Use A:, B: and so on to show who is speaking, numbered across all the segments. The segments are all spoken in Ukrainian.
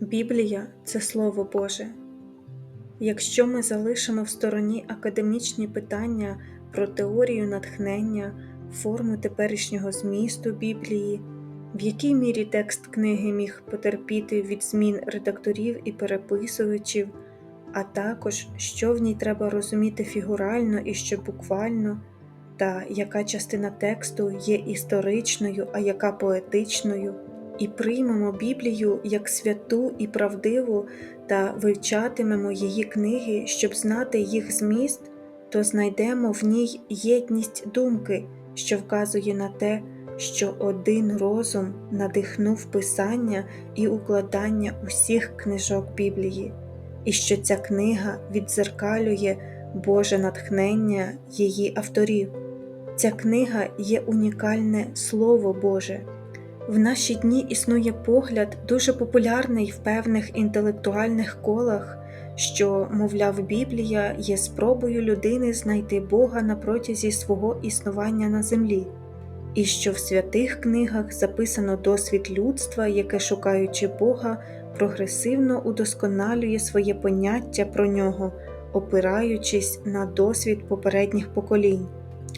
A: Біблія це Слово Боже. Якщо ми залишимо в стороні академічні питання про теорію натхнення, форму теперішнього змісту Біблії, в якій мірі текст книги міг потерпіти від змін редакторів і переписувачів, а також що в ній треба розуміти фігурально і що буквально, та яка частина тексту є історичною, а яка поетичною і приймемо Біблію як святу і правдиву та вивчатимемо її книги, щоб знати їх зміст, то знайдемо в ній єдність думки, що вказує на те, що один розум надихнув писання і укладання усіх книжок Біблії, і що ця книга відзеркалює Боже натхнення її авторів. Ця книга є унікальне Слово Боже. В наші дні існує погляд, дуже популярний в певних інтелектуальних колах, що, мовляв, Біблія є спробою людини знайти Бога на протязі свого існування на землі, і що в святих книгах записано досвід людства, яке, шукаючи Бога, прогресивно удосконалює своє поняття про нього, опираючись на досвід попередніх поколінь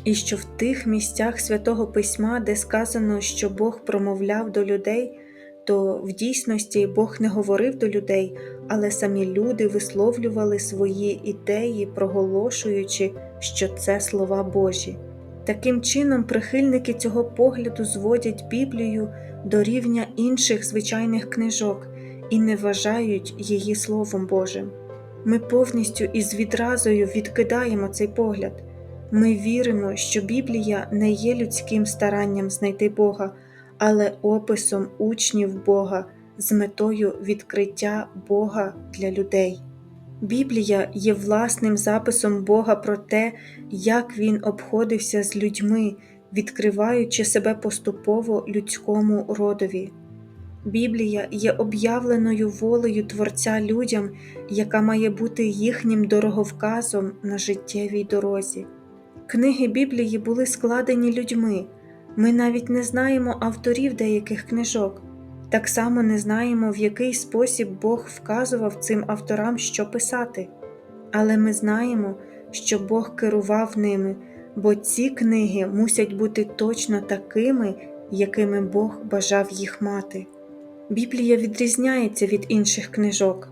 A: і що в тих місцях святого Письма, де сказано, що Бог промовляв до людей, то в дійсності Бог не говорив до людей, але самі люди висловлювали свої ідеї, проголошуючи, що це слова Божі. Таким чином, прихильники цього погляду зводять Біблію до рівня інших звичайних книжок і не вважають її Словом Божим. Ми повністю і з відразою відкидаємо цей погляд. Ми віримо, що Біблія не є людським старанням знайти Бога, але описом учнів Бога з метою відкриття Бога для людей. Біблія є власним записом Бога про те, як Він обходився з людьми, відкриваючи себе поступово людському родові. Біблія є об'явленою волею Творця людям, яка має бути їхнім дороговказом на життєвій дорозі. Книги Біблії були складені людьми, ми навіть не знаємо авторів деяких книжок, так само не знаємо, в який спосіб Бог вказував цим авторам, що писати, але ми знаємо, що Бог керував ними, бо ці книги мусять бути точно такими, якими Бог бажав їх мати. Біблія відрізняється від інших книжок,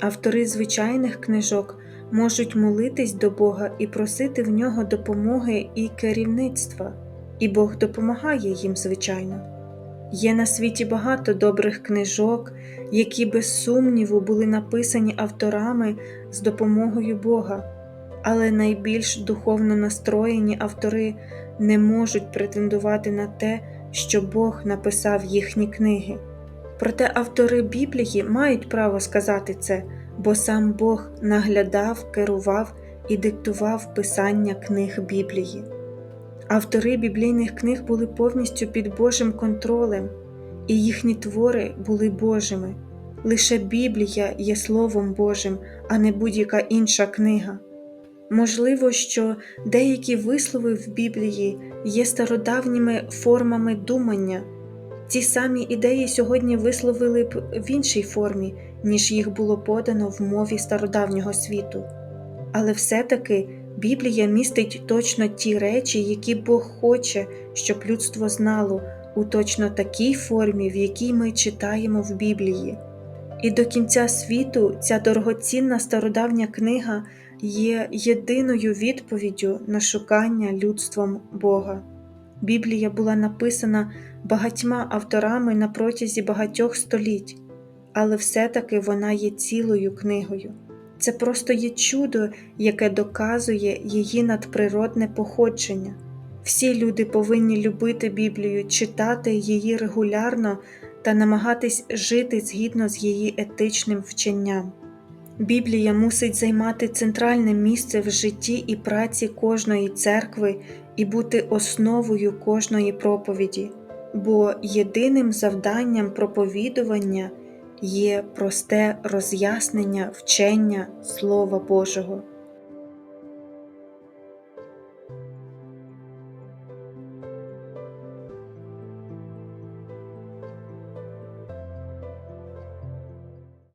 A: автори звичайних книжок можуть молитись до Бога і просити в нього допомоги і керівництва, і Бог допомагає їм, звичайно. Є на світі багато добрих книжок, які без сумніву були написані авторами з допомогою Бога, але найбільш духовно настроєні автори не можуть претендувати на те, що Бог написав їхні книги. Проте автори Біблії мають право сказати це бо сам Бог наглядав, керував і диктував писання книг Біблії. Автори біблійних книг були повністю під Божим контролем, і їхні твори були Божими. Лише Біблія є Словом Божим, а не будь-яка інша книга. Можливо, що деякі вислови в Біблії є стародавніми формами думання. Ці самі ідеї сьогодні висловили б в іншій формі, ніж їх було подано в мові стародавнього світу. Але все-таки Біблія містить точно ті речі, які Бог хоче, щоб людство знало у точно такій формі, в якій ми читаємо в Біблії. І до кінця світу ця дорогоцінна стародавня книга є єдиною відповіддю на шукання людством Бога. Біблія була написана багатьма авторами на протязі багатьох століть, але все-таки вона є цілою книгою. Це просто є чудо, яке доказує її надприродне походження. Всі люди повинні любити Біблію, читати її регулярно та намагатись жити згідно з її етичним вченням. Біблія мусить займати центральне місце в житті і праці кожної церкви і бути основою кожної проповіді, бо єдиним завданням проповідування є просте роз'яснення вчення Слова Божого.